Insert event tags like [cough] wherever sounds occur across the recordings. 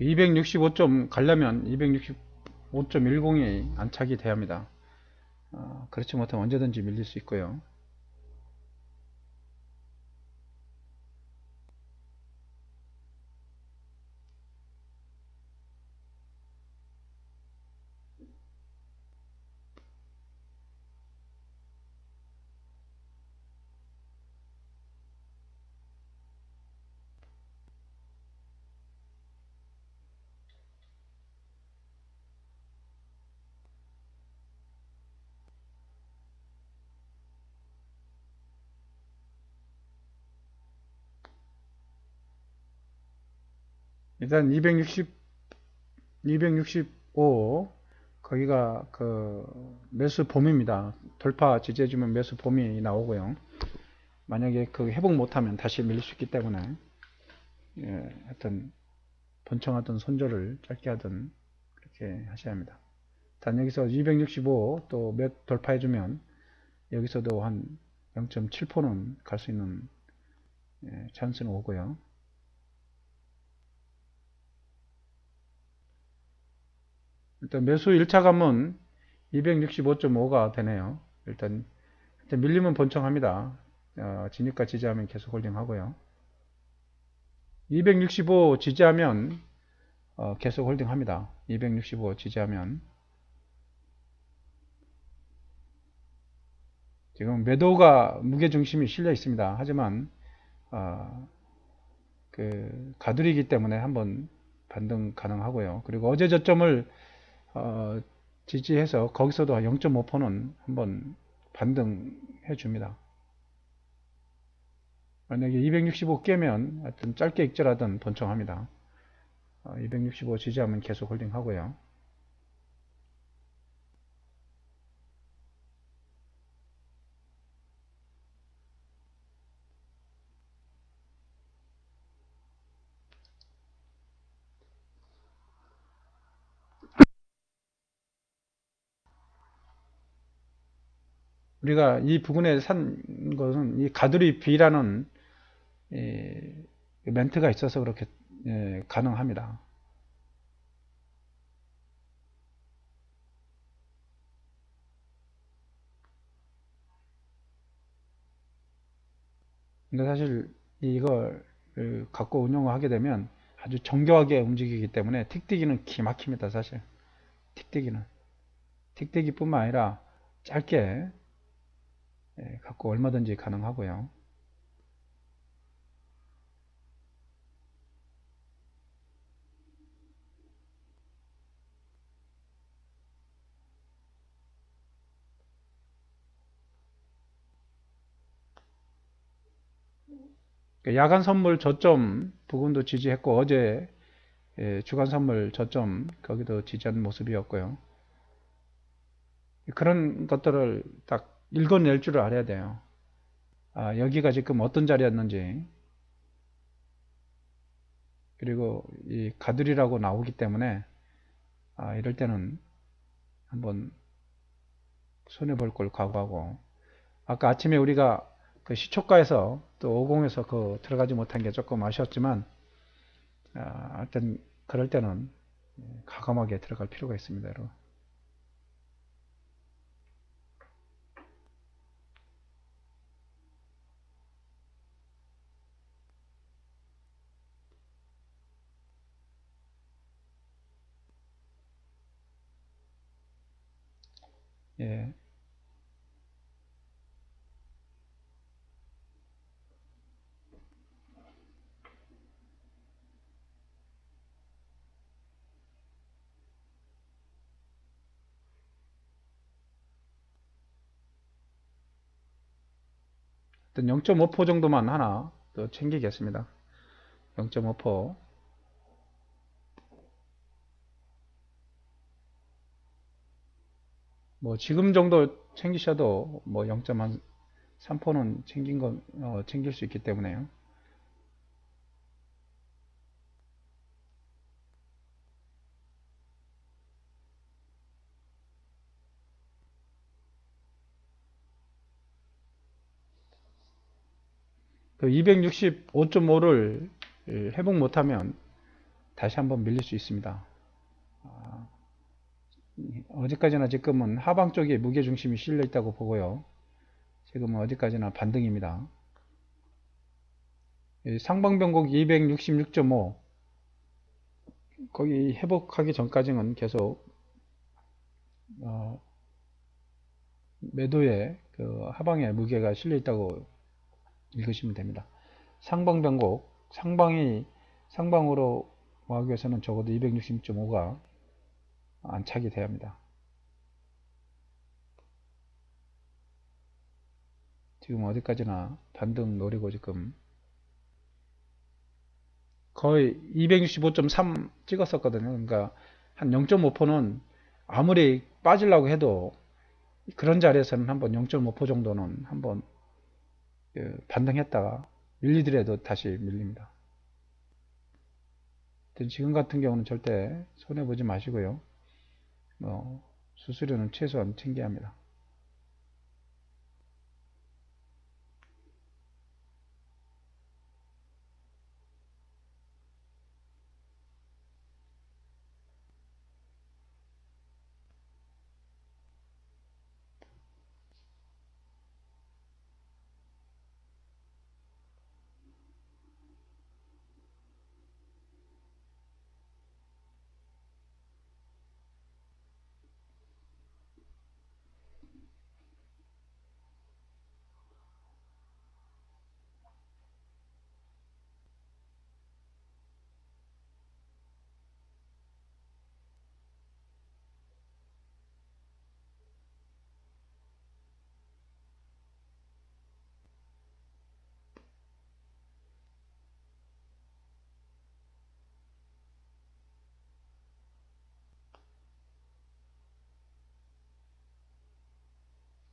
265점 가려면 265.10이 안착이 돼야 합니다. 어, 그렇지 못하면 언제든지 밀릴 수 있고요. 일단 260, 265 거기가 그 매수 봄입니다. 돌파 지지해주면 매수 봄이 나오고요. 만약에 그 회복 못하면 다시 밀릴 수 있기 때문에 예, 하여튼 번청하던 손절을 짧게 하든 그렇게 하셔야 합니다. 단 여기서 265 또 몇 돌파해주면 여기서도 한 0.7%는 갈 수 있는 예, 찬스는 오고요. 일단 매수 1차 감은 265.5가 되네요. 일단, 일단 밀리면 번청합니다. 어, 진입가 지지하면 계속 홀딩 하고요. 265 지지하면 어, 계속 홀딩 합니다. 265 지지하면 지금 매도가 무게중심이 실려 있습니다. 하지만 어, 그 가두리기 때문에 한번 반등 가능하고요. 그리고 어제 저점을 어, 지지해서 거기서도 0.5%는 한번 반등해 줍니다. 만약에 265 깨면 하여튼 짧게 익절하든 번청합니다. 어, 265 지지하면 계속 홀딩 하고요. 우리가 이 부근에 산 것은 이 가두리 B라는 이 멘트가 있어서 그렇게 예, 가능합니다. 근데 사실 이걸 갖고 운영을 하게 되면 아주 정교하게 움직이기 때문에 틱틱이는 기막힙니다 사실 틱틱이는 틱틱이뿐만 아니라 짧게 예, 갖고 얼마든지 가능하고요. 그 야간 선물 저점 부분도 지지했고 어제 예, 주간 선물 저점 거기도 지지한 모습이었고요. 그런 것들을 딱 읽어낼 줄 알아야 돼요. 아, 여기가 지금 어떤 자리였는지. 그리고 이 가들이라고 나오기 때문에 아, 이럴 때는 한번 손해볼 걸 각오하고. 아까 아침에 우리가 그 시초가에서 또 50에서 그 들어가지 못한 게 조금 아쉬웠지만 아, 하여튼 그럴 때는 가감하게 들어갈 필요가 있습니다 여러분 예. 일단 0.5% 정도만 하나 더 챙기겠습니다. 0.5% 뭐 지금 정도 챙기셔도 뭐 0.3%는 챙긴 건 어, 챙길 수 있기 때문에요. 그 265.5를 회복 못하면 다시 한번 밀릴 수 있습니다. 아, 어디까지나 지금은 하방 쪽에 무게중심이 실려 있다고 보고요. 지금은 어디까지나 반등입니다. 상방변곡 266.5 거기 회복하기 전까지는 계속 어, 매도에 그 하방에 무게가 실려 있다고 읽으시면 됩니다. 상방 변곡 상방이 상방으로 하기 위해서는 적어도 266.5가 안착이 돼야 합니다. 지금 어디까지나 반등 노리고 지금 거의 265.3 찍었었거든요. 그러니까 한 0.5%는 아무리 빠지려고 해도 그런 자리에서는 한번 0.5% 정도는 한번 그 반등했다가 밀리더라도 다시 밀립니다. 지금 같은 경우는 절대 손해보지 마시고요. 뭐 수수료는 최소한 챙겨야 합니다.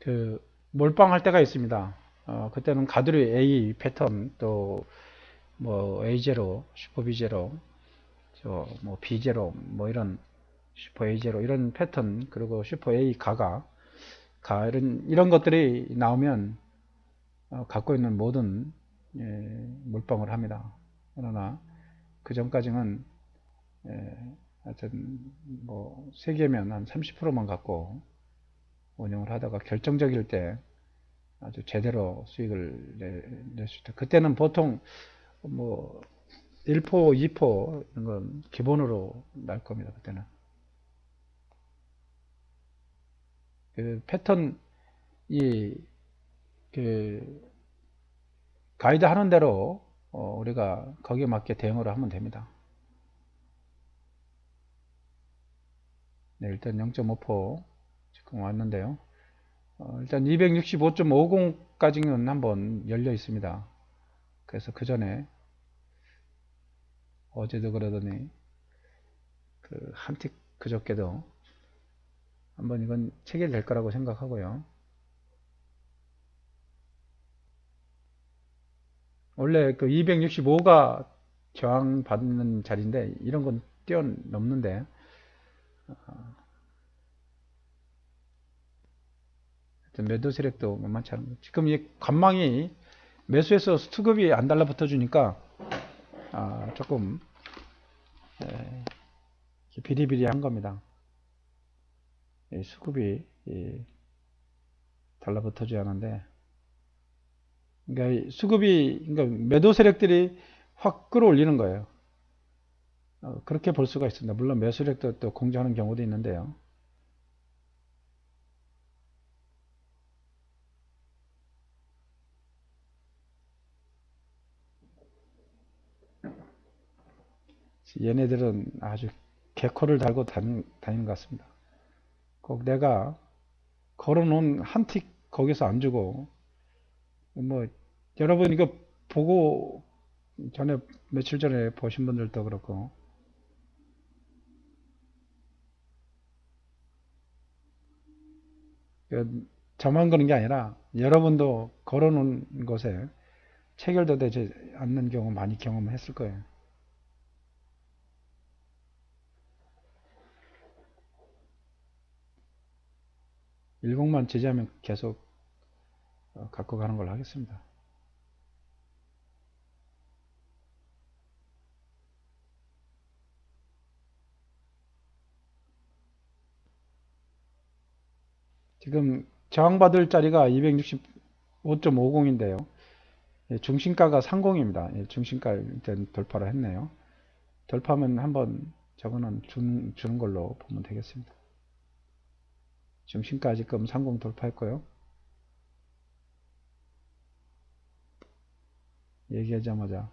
그 몰빵할 때가 있습니다. 어, 그때는 가두리 A 패턴 또 뭐 A0, 슈퍼 B0, 저뭐 B0 뭐 이런 슈퍼 A0 이런 패턴 그리고 슈퍼 A 가가 가 이런 이런 것들이 나오면 어, 갖고 있는 모든 예, 몰빵을 합니다. 그러나 그 전까지는 예, 하여튼 뭐 세 개면 한 30%만 갖고 운영을 하다가 결정적일 때 아주 제대로 수익을 낼 수 있다. 그때는 보통 뭐 1포, 2포 이런 건 기본으로 날 겁니다. 그때는. 그 패턴 이 그 가이드 하는 대로 어 우리가 거기에 맞게 대응을 하면 됩니다. 네, 일단 0.5% 지금 왔는데요. 어, 일단 265.50까지는 한번 열려 있습니다. 그래서 그 전에 어제도 그러더니 그 한틱 그저께도 한번 이건 체결될 거라고 생각하고요. 원래 그 265가 저항 받는 자리인데 이런 건 뛰어넘는데 매도 세력도 만만치 않은 지금 이 관망이 매수해서 수급이 안 달라붙어 주니까 아, 조금 에, 비리비리한 겁니다. 수급이 이, 달라붙어줘야 하는데 그러니까 수급이 그러니까 매도 세력들이 확 끌어올리는 거예요. 어, 그렇게 볼 수가 있습니다. 물론 매수력도 또 공정하는 경우도 있는데요. 얘네들은 아주 개코를 달고 다니는, 다니는 것 같습니다. 꼭 내가 걸어놓은 한 틱 거기서 안 주고 뭐 여러분 이거 보고 전에 며칠 전에 보신 분들도 그렇고 그 저만 그런 게 아니라 여러분도 걸어놓은 곳에 체결도 되지 않는 경우 많이 경험했을 거예요. 일봉만 지지하면 계속 어, 갖고 가는 걸로 하겠습니다. 지금 저항받을 자리가 265.50인데요. 예, 중심가가 3공입니다. 예, 중심가 일단 돌파를 했네요. 돌파면 한번 저거는 주는, 주는 걸로 보면 되겠습니다. 지금 상공 돌파했고요. 얘기하자마자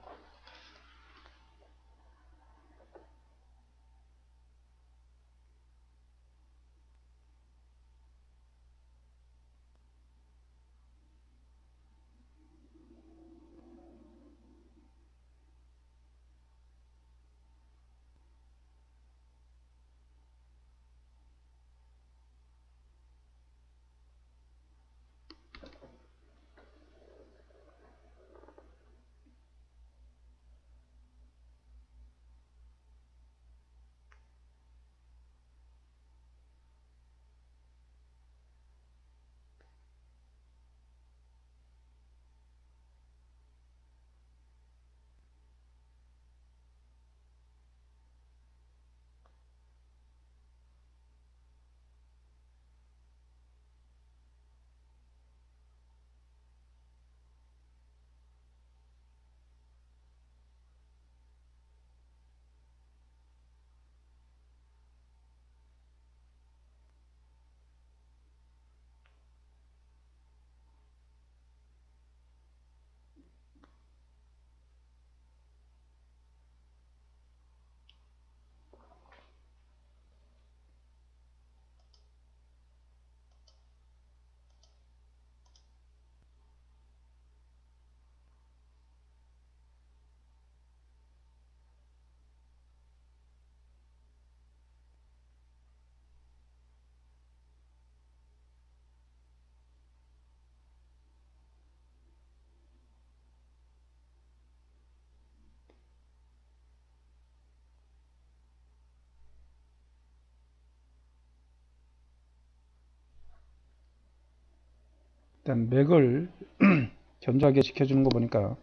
일단 맥을 [clears throat] 견조하게 지켜주는 거 보니까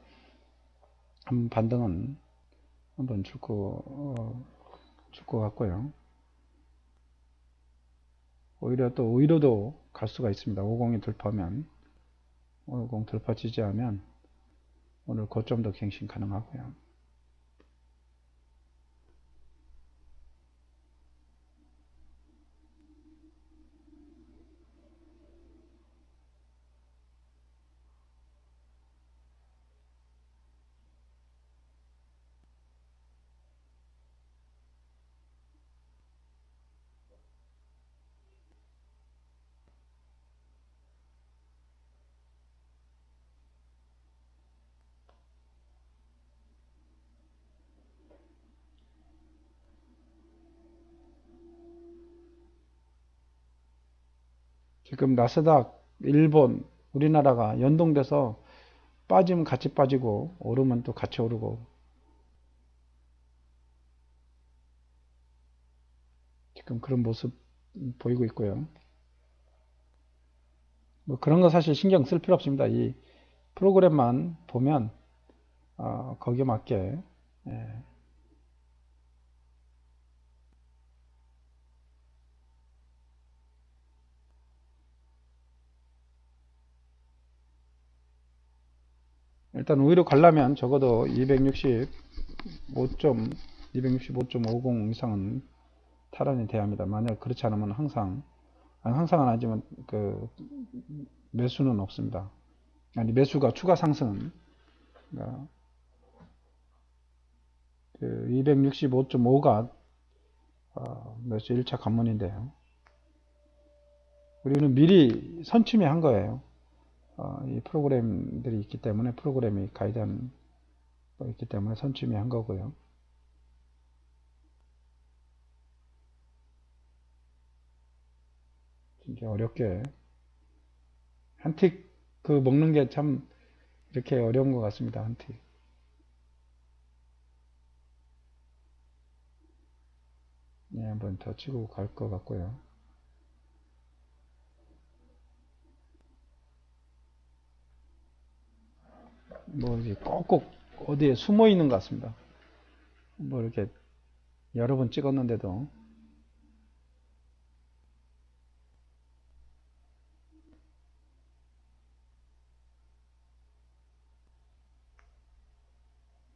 한 반등은 한번 줄거 어, 줄것 같고요. 오히려 또 오히려도 갈 수가 있습니다. 50이 돌파하면 50 돌파 지지하면 오늘 고점도 갱신 가능하고요. 지금 나스닥, 일본, 우리나라가 연동돼서 빠지면 같이 빠지고 오르면 또 같이 오르고 지금 그런 모습 보이고 있고요. 뭐 그런 거 사실 신경 쓸 필요 없습니다. 이 프로그램만 보면 어, 거기에 맞게 예, 일단 우위로 가려면 적어도 265점, 265.50 이상은 탈환이 돼야 합니다. 만약 그렇지 않으면 항상, 아니 항상은 아니지만 그 매수는 없습니다. 아니 매수가 추가 상승은 그러니까 그 265.5가 어, 매수 1차 관문인데요. 우리는 미리 선침해 한 거예요. 어, 이 프로그램들이 있기 때문에 프로그램이 가이드한 거 있기 때문에 선침이 한 거고요. 진짜 어렵게 한틱 그 먹는 게 참 이렇게 어려운 것 같습니다. 한 틱. 네, 한번 더 치고 갈 것 같고요. 뭐 꼭꼭 어디에 숨어 있는 것 같습니다. 뭐 이렇게 여러 번 찍었는데도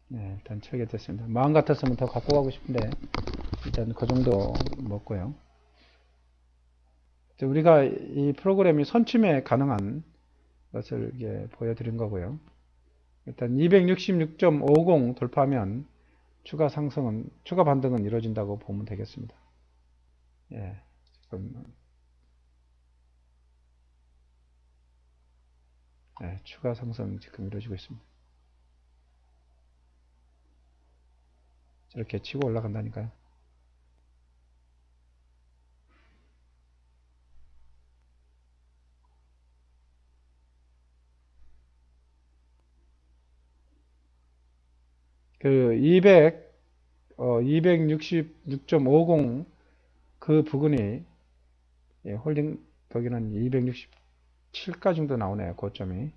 네, 일단 체결됐습니다. 마음 같았으면 더 갖고 가고 싶은데 일단 그 정도 먹고요. 우리가 이 프로그램이 선침에 가능한 것을 보여드린 거고요. 일단 266.50 돌파하면 추가 상승은 추가 반등은 이루어진다고 보면 되겠습니다. 예, 지금 예, 추가 상승 지금 이루어지고 있습니다. 저렇게 치고 올라간다니까요. 그 200, 어, 266.50 그 부근이 예, 홀딩 거기는 267가 정도 나오네요. 고점이.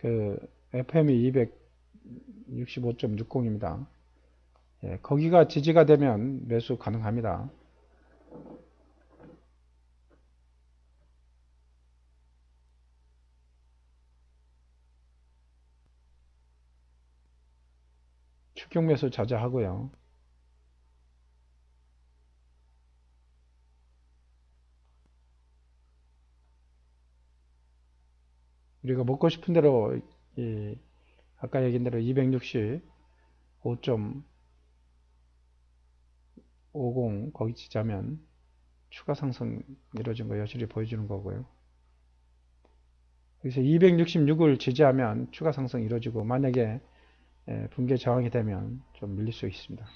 그 FM이 265.60입니다. 예, 거기가 지지가 되면 매수 가능합니다. 추격 매수 자제하고요. 우리가 먹고 싶은 대로 이 아까 얘기한 대로 265.50 거기 지자면 추가 상승 이루어진 거 여실히 보여주는 거고요. 그래서 266을 지지하면 추가 상승 이루어지고 만약에 예, 붕괴 저항이 되면 좀 밀릴 수 있습니다.